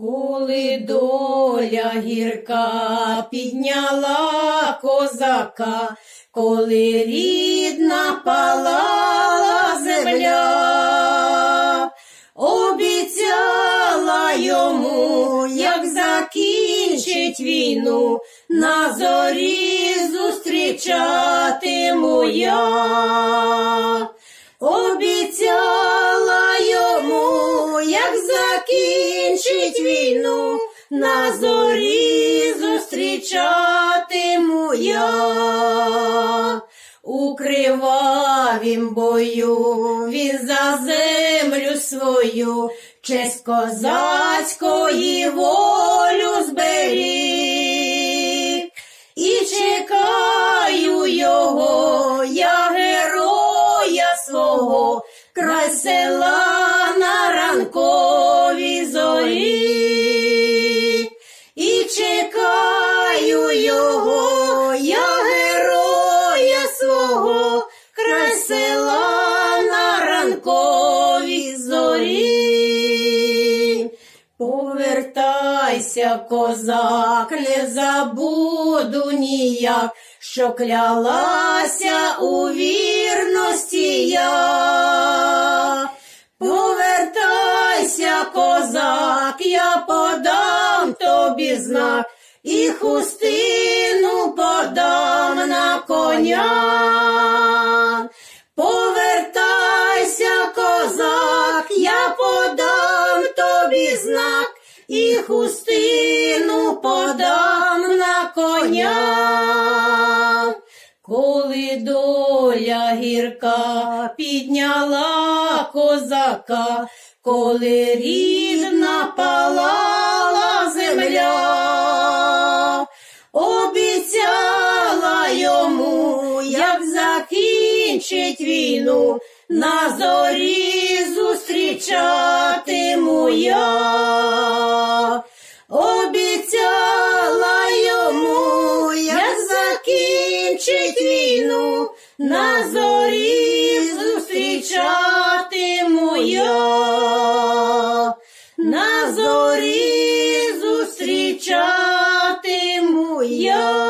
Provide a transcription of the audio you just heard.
Коли доля гірка підняла козака, коли рідна палала земля, обіцяла йому, як закінчить війну, на зорі зустрічатиму я. Як закінчить війну, на зорі зустрічатиму я. У кривавім бою він за землю свою, честь козацької волю зберіг. І чекаю його, я героя свого, край села Повертайся, козак, не забуду ніяк, що клялася у вірності я. Повертайся, козак, я подам тобі знак, і хустину подам на коня. Повертайся, козак, я подам тобі знак, і хустину подам на коня. Коли доля гірка підняла козака, коли рідна палала земля, обіцяла йому, як закінчить війну, на зорі зустрічатиму закінчить війну, на зорі зустрічатиму я. На зорі зустрічатиму я.